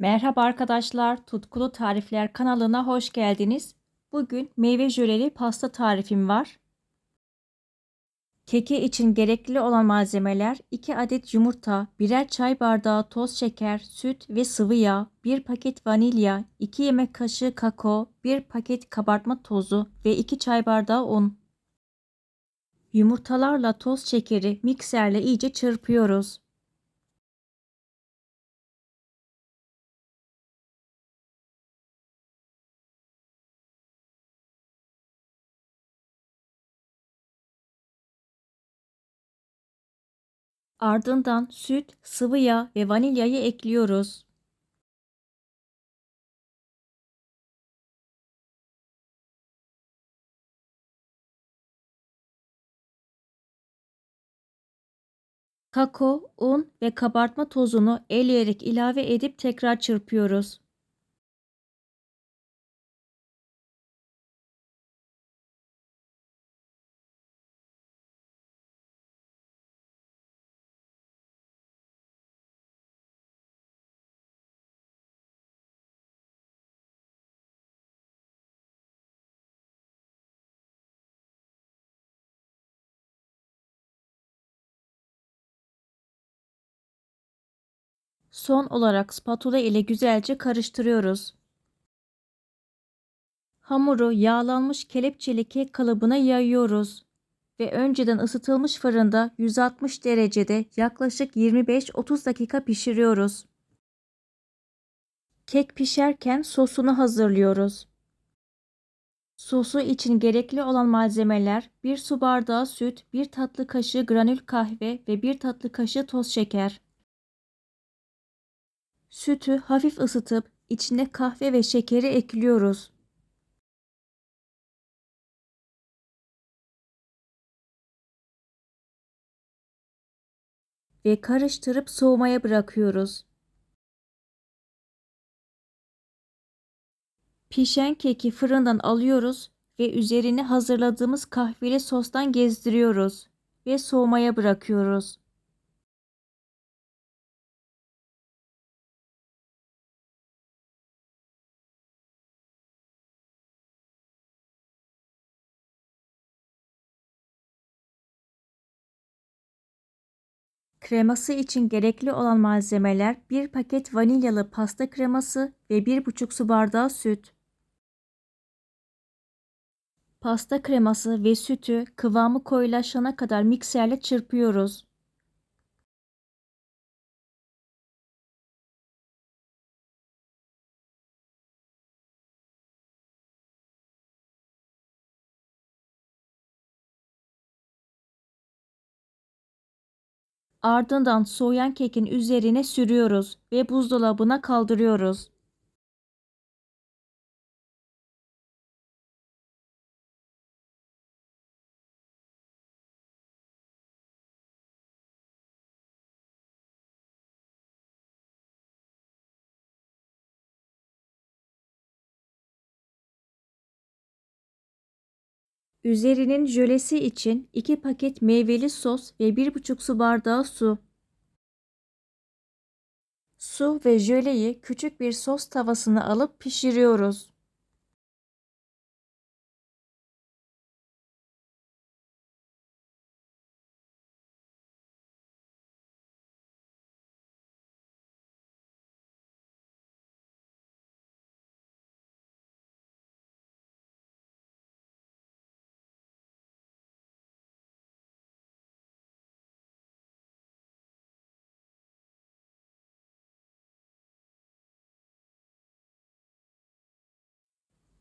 Merhaba arkadaşlar, Tutkulu Tarifler kanalına hoş geldiniz. Bugün meyve jöleli pasta tarifim var. Keki için gerekli olan malzemeler 2 adet yumurta, birer çay bardağı toz şeker, süt ve sıvı yağ, 1 paket vanilya, 2 yemek kaşığı kakao, 1 paket kabartma tozu ve 2 çay bardağı un. Yumurtalarla toz şekeri mikserle iyice çırpıyoruz. Ardından süt, sıvı yağ ve vanilyayı ekliyoruz. Kakao, un ve kabartma tozunu eleyerek ilave edip tekrar çırpıyoruz. Son olarak spatula ile güzelce karıştırıyoruz. Hamuru yağlanmış kelepçeli kek kalıbına yayıyoruz ve önceden ısıtılmış fırında 160 derecede yaklaşık 25-30 dakika pişiriyoruz. Kek pişerken sosunu hazırlıyoruz. Sosu için gerekli olan malzemeler 1 su bardağı süt, 1 tatlı kaşığı granül kahve ve 1 tatlı kaşığı toz şeker. Sütü hafif ısıtıp içine kahve ve şekeri ekliyoruz. Ve karıştırıp soğumaya bırakıyoruz. Pişen keki fırından alıyoruz ve üzerine hazırladığımız kahveli sostan gezdiriyoruz ve soğumaya bırakıyoruz. Kreması için gerekli olan malzemeler 1 paket vanilyalı pasta kreması ve 1,5 su bardağı süt. Pasta kreması ve sütü kıvamı koyulaşana kadar mikserle çırpıyoruz. Ardından soğuyan kekin üzerine sürüyoruz ve buzdolabına kaldırıyoruz. Üzerinin jölesi için 2 paket meyveli sos ve 1,5 su bardağı su. Su ve jöleyi küçük bir sos tavasına alıp pişiriyoruz.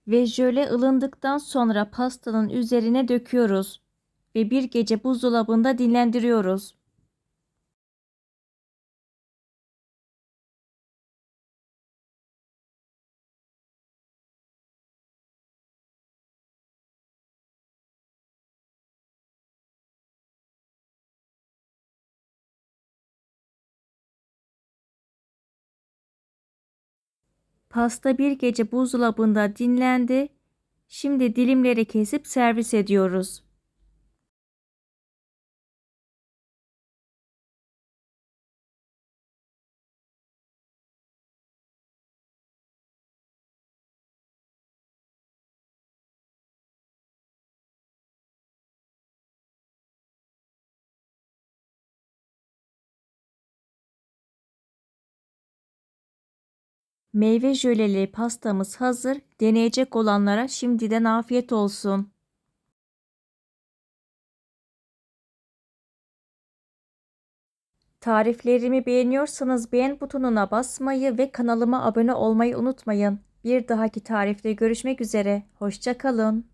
Ve jöle ılındıktan sonra pastanın üzerine döküyoruz ve bir gece buzdolabında dinlendiriyoruz. Pasta bir gece buzdolabında dinlendi. Şimdi dilimleri kesip servis ediyoruz. Meyve jöleli pastamız hazır. Deneyecek olanlara şimdiden afiyet olsun. Tariflerimi beğeniyorsanız beğen butonuna basmayı ve kanalıma abone olmayı unutmayın. Bir dahaki tarifte görüşmek üzere. Hoşça kalın.